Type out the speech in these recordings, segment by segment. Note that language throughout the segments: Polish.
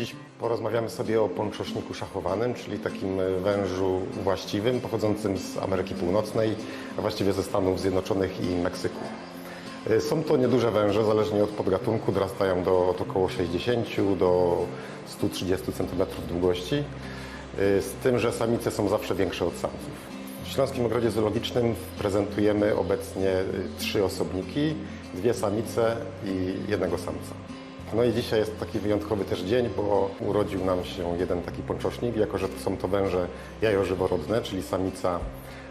Dziś porozmawiamy sobie o pończoszniku szachowanym, czyli takim wężu właściwym, pochodzącym z Ameryki Północnej, a właściwie ze Stanów Zjednoczonych i Meksyku. Y, Są to nieduże węże, zależnie od podgatunku, dorastają do od około 60 do 130 cm długości, y, z tym, że samice są zawsze większe od samców. W Śląskim Ogrodzie Zoologicznym prezentujemy obecnie trzy osobniki, dwie samice i jednego samca. No i dzisiaj jest taki wyjątkowy też dzień, bo urodził nam się jeden taki pończosznik, jako że są to węże jajożyworodne, czyli samica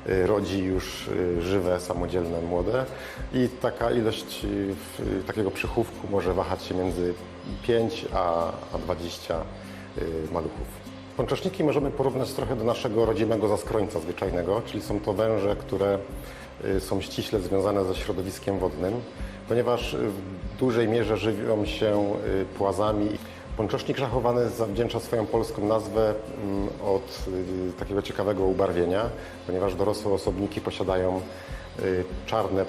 y, rodzi już y, żywe, samodzielne, młode i taka ilość y, takiego przychówku może wahać się między 5 a, a 20 y, maluchów. Pończoszniki możemy porównać trochę do naszego rodzimego zaskrońca zwyczajnego, czyli są to węże, które są ściśle związane ze środowiskiem wodnym, ponieważ dużej mierze żywią się y, płazami. Pończosznik szachowany zawdzięcza swoją polską nazwę mm, od y, takiego ciekawego ubarwienia, ponieważ dorosłe osobniki posiadają y, czarne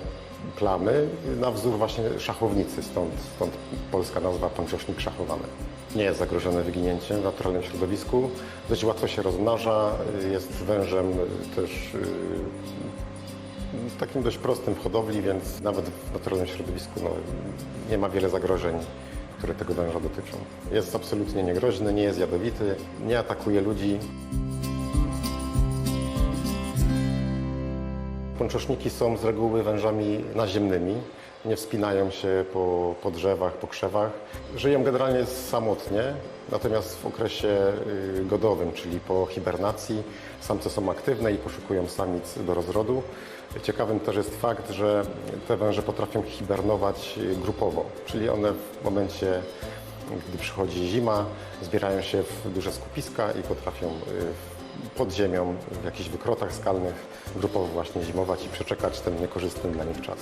plamy na wzór właśnie szachownicy, stąd, stąd polska nazwa pończosznik szachowany. Nie jest zagrożony wyginięciem w naturalnym środowisku, dość łatwo się rozmnaża, jest wężem też takim dość prostym w hodowli, więc nawet w naturalnym środowisku no, nie ma wiele zagrożeń, które tego węża dotyczą. Jest absolutnie niegroźny, nie jest jadowity, nie atakuje ludzi. Pończoszniki są z reguły wężami naziemnymi. Nie wspinają się po, po drzewach, po krzewach. Żyją generalnie samotnie, natomiast w okresie y, godowym, czyli po hibernacji, samce są aktywne i poszukują samic do rozrodu. Ciekawym też jest fakt, że te węże potrafią hibernować y, grupowo, czyli one w momencie, gdy przychodzi zima, zbierają się w duże skupiska i potrafią y, pod ziemią, w jakichś wykrotach skalnych, grupowo właśnie zimować i przeczekać ten niekorzystny dla nich czas.